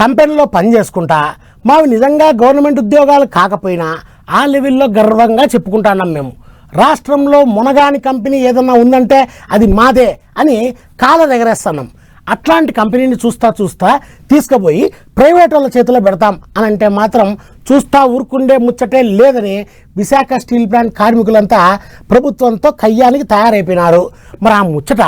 కంపెనీలో పని చేసుకుంటా మావి నిజంగా గవర్నమెంట్ ఉద్యోగాలు కాకపోయినా ఆ లెవెల్లో గర్వంగా చెప్పుకుంటాన్నాం మేము. రాష్ట్రంలో మునగాని కంపెనీ ఏదన్నా ఉందంటే అది మాదే అని కాల ఎగరేస్తున్నాం. అట్లాంటి కంపెనీని చూస్తా చూస్తా తీసుకుపోయి ప్రైవేట్ వాళ్ళ చేతిలో పెడతాం అని అంటే మాత్రం చూస్తా ఊరుకుండే ముచ్చటే లేదని విశాఖ స్టీల్ ప్లాంట్ కార్మికులంతా ప్రభుత్వంతో కయ్యానికి తయారైపోయినారు. మరి ఆ ముచ్చట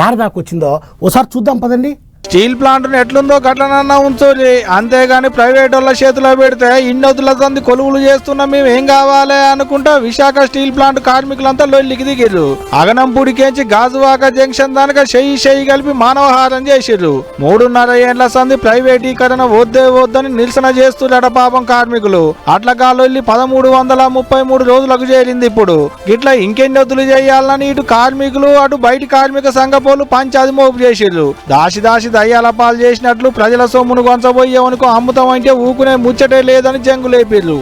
యారదాకొచ్చిందో వచ్చిందో ఒకసారి చూద్దాం పదండి. స్టీల్ ప్లాంట్ ఎట్లుందో గట్లనన్నా ఉంచోరి. అంతేగాని ప్రైవేట్ వాళ్ళ చేతిలో పెడితే ఇన్నొద్దుల సంది కొలువులు చేస్తున్నాం మేము ఏం కావాలి అనుకుంటా విశాఖ స్టీల్ ప్లాంట్ కార్మికులంతా లొల్లికి దిగిర్రు. అగనంపూడికేంచి గాజువాక జంక్షన్ దానిక చెయ్యి చెయ్యి కలిపి మానవహారం చేసిర్రు. మూడున్నర ఏండ్ల సంది ప్రైవేటీకరణ వద్దే వద్దని నిరసన చేస్తున్నారట పాపం కార్మికులు. అట్లగా లొల్లి పదమూడు వందల ముప్పై మూడు రోజులకు చేరింది ఇప్పుడు. ఇట్లా ఇంకెన్ని చేయాలని ఇటు కార్మికులు అటు బయటి కార్మిక సంఘపోలు పంచాది మోపు చేసిర్రు. దాసి దాసి దయ్యాల పాలు చేసినట్లు ప్రజల సొమ్మును కొంచబోయేవనుకో అమ్ముతామంటే ఊకునే ముచ్చటే లేదని జంగులేపిర్రు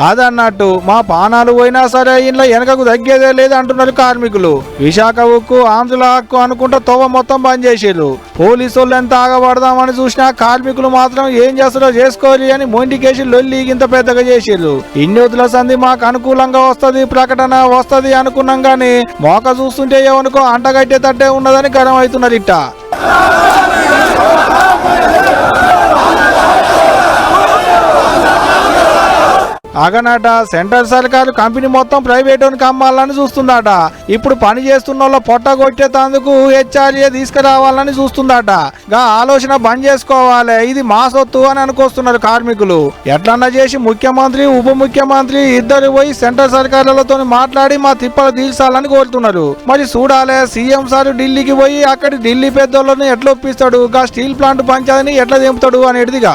అదన్నట్టు మా పానాలు పోయినా సరే ఇంట్లో వెనకకు తగ్గేదే లేదు అంటున్నారు కార్మికులు. విశాఖ ఉక్కు ఆంధ్రుల హక్కు అనుకుంటా తోవ మొత్తం బంద్ చేసేరు పోలీసు వాళ్ళు ఎంత ఆగబడదామని చూసినా కార్మికులు మాత్రం ఏం చేస్తారో చేసుకోవాలి అని మొండికేసి లొల్లి ఇంత పెద్దగా చేసేరు ఇన్ని సంధి మాకు అనుకూలంగా వస్తుంది ప్రకటన వస్తుంది అనుకున్నాం గానీ మోక చూస్తుంటే ఏమనుకో అంటగట్టే తట్టే ఉన్నదని గరం అవుతున్నారు ఇట్ట. అగనట సెంటర్ సర్కారు కంపెనీ మొత్తం ప్రైవేట్ కమ్మాలని అమ్మాలని చూస్తుందట. ఇప్పుడు పని చేస్తున్న వాళ్ళ పొట్ట కొట్టేటందుకు హెచ్ఆర్ఏ తీసుకురావాలని చూస్తుందట. గా ఆలోచన బంద్ చేసుకోవాలి ఇది మా సొత్తు అని అనుకొస్తున్నారు కార్మికులు. ఎట్లన్నా చేసి ముఖ్యమంత్రి ఉప ముఖ్యమంత్రి ఇద్దరు పోయి సెంటర్ సర్కారులతో మాట్లాడి మా తిప్పలు తీర్చాలని కోరుతున్నారు. మరి చూడాలి సీఎం సార్ ఢిల్లీకి పోయి అక్కడి ఢిల్లీ పెద్దోళ్ళని ఎట్లా ఒప్పిస్తాడు గా స్టీల్ ప్లాంట్ పంచాయతీని ఎట్లా దింపుతాడు అనేటిదిగా.